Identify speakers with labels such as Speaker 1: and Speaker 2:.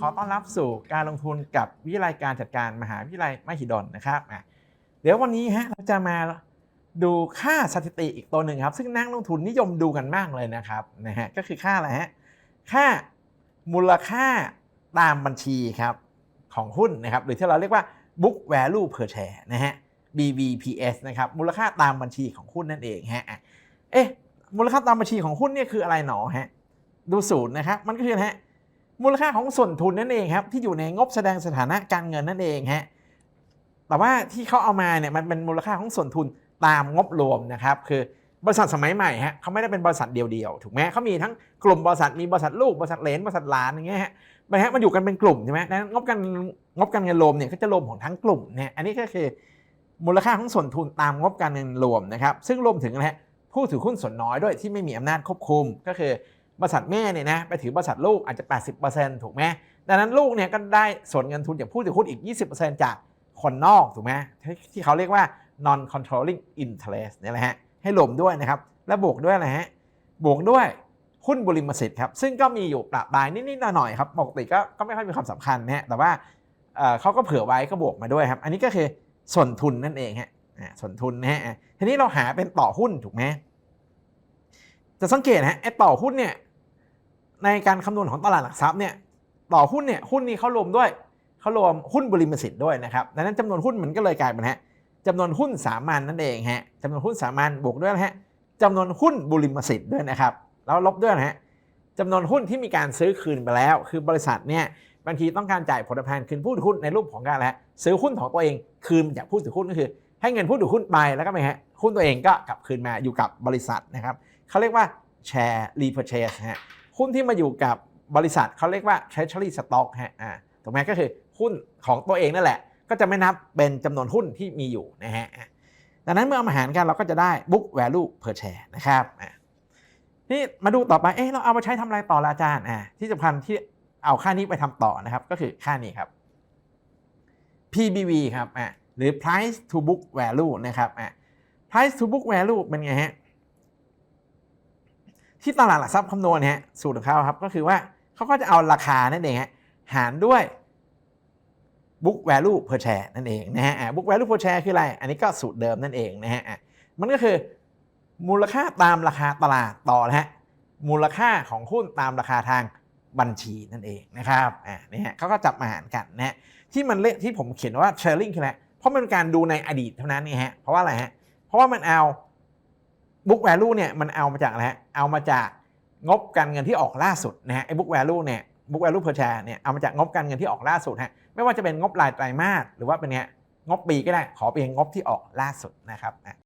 Speaker 1: ขอต้อนรับสู่การลงทุนกับวิทยาลัยการจัดการมหาวิทยาลัยมหิดลนะครับเดี๋ยววันนี้ฮะเราจะมาดูค่าสถิติอีกตัวหนึ่งครับ ซึ่งนักลงทุนนิยมดูกันมากเลยนะครับนะฮะก็คือค่าอะไรฮะค่ามูลค่าตามบัญชีครับของหุ้นนะครับหรือที่เราเรียกว่า book value per share นะฮะ BVPS นะครับมูลค่าตามบัญชีของหุ้นนั่นเองฮะอะเอ๊ะมูลค่าตามบัญชีของหุ้นเนี่ยคืออะไรหนอฮะดูสูตรนะครับมันก็คือฮะ มูลค่าของส่วนทุนนั่นเองครับที่อยู่ในงบแสดงสถานะการเงินนั่นเองฮะแต่ว่าที่เขาเอามาเนี่ยมันเป็นมูลค่าของส่วนทุนตามงบรวมนะครับคือบริษัทสมัยใหม่ฮะเขาไม่ได้เป็นบริษัทเดียวๆถูกไหมเขามีทั้งกลุ่มบริษัทมีบริษัทลูกบริษัทเลนบริษัทหลานอย่างเงี้ยฮะมันฮะมันอยู่กันเป็นกลุ่มใช่ไหมงนั้นงบการงบการเงินรวมเนี่ยก็จะรวมของทั้งกลุ่มเนี่ยอันนี้ก็คือมูลค่าของส่วนทุนตามงบการเงินรวมนะครับซึ่งรวมถึงอะฮะผู้ถือหุ้นส่วนน้อยด้วยที่ไม่มีอำนาจควบคุมก็คือ บริษัทแม่เนี่ยนะไปถือบริษัทลูกอาจจะ 80%ถูกไหมดังนั้นลูกเนี่ยก็ได้ส่วนเงินทุนจากผู้ถือหุ้นอีก 20%จากคนนอกถูกไหมที่ที่เขาเรียกว่า non controlling interest เนี่ยแหละฮะให้รวมด้วยนะครับและบวกด้วยอะไรฮะบวกด้วยหุ้นบริมสิทธิ์ครับซึ่งก็มีอยู่ประปรายนิดๆหน่อยๆครับปกติก็ก็ไม่ค่อยมีความสำคัญนะฮะแต่ว่าเเขาก็เผื่อไว้ก็บวกมาด้วยครับ อันนี้ก็คือส่วนทุนนั่นเองฮะส่วนทุนนะฮะทีนี้เราหาเป็นต่อหุ้นถูกไหมจะสังเกตนะฮะไอ้ต่อหุ้นเนี่ย ในการคำนวณของตลาดหลักทรัพย์เนี่ยต่อหุ้นเนี่ยหุ้นนี้เขารวมด้วยเขารวมหุ้นบริมสิทธิ์ด้วยนะครับดังนั้นจำนวนหุ้นมันก็เลยกลายเป็นฮะจำนวนหุ้นสามัญนั่นเองฮะจำนวนหุ้นสามัญบวกด้วยนะฮะจำนวนหุ้นบริมสิทธิ์ด้วยนะครับแล้วลบด้วยนะฮะจำนวนหุ้นที่มีการซื้อคืนไปแล้ว คือบริษัทเนี่ยบางทีต้องการจ่ายผลตอบแทนคืนผู้ถือหุ้นในรูปของการอะไรฮะซื้อหุ้นของตัวเองคืนจากผู้ถือหุ้นก็คือ ให้เงินผู้ถือหุ้นไปแล้วก็ไปฮะหุ้นตัวเองก็กลับคืนมาอยู่กับบริษัทนะครับเขาเรียกว่าแชร์ repurchase ฮะ หุ้นที่มาอยู่กับบริษัทเขาเรียกว่า treasury stock ฮะอ่าถูกไหมก็คือหุ้นของตัวเองนั่นแหละ ก็จะไม่นับเป็นจำนวนหุ้นที่มีอยู่นะฮะดังนั้นเมื่อเอามาหารกันเราก็จะได้ book value per share นะครับอะนี่มาดูต่อไปเอ๊ะเราเอามาใช้ทำอะไรต่อละอาจารย์อะที่สำคัญที่เอาค่านี้ไปทำต่อนะครับ ก็คือค่านี้ครับ PBV ครับอะหรือ price to book value นะครับอะ price to book value เป็นไงฮะ ที่ตลาดหลักทรัพย์คำนวณฮะสูตรของเขาครับก็คือว่าเขาก็จะเอาราคานั่นเองฮะหารด้วย book value per share นั่นเองนะฮะ book value per share คืออะไร อันนี้ก็สูตรเดิมนั่นเองนะฮะมันก็คือมูลค่าตามราคาตลาดต่อนะฮะมูลค่าของหุ้นตามราคาทางบัญชีนั่นเองนะครับอ่านี่ฮะเขาก็จับมาหารกันนะฮะที่มันเลที่ผมเขียนว่า sharing คืออะไรเพราะมันเป็นการดูในอดีตเท่านั้นนี่ฮะเพราะว่าอะไรฮะเพราะว่ามันเอา บุ๊กแวลูเนี่ยมันเอามาจากอะไรฮะเอามาจากงบการเงินที่ออกล่าสุดนะฮะไอ้บุ๊กแวลูเนี่ยบุ๊กแวลูเพอร์แชร์เนี่ยเอามาจากงบการเงินที่ออกล่าสุดฮะไม่ว่าจะเป็นงบรายไตรมาสหรือว่าเป็นเนี้ยงบปีก็ได้ขอเป็นงบที่ออกล่าสุดนะครับอะ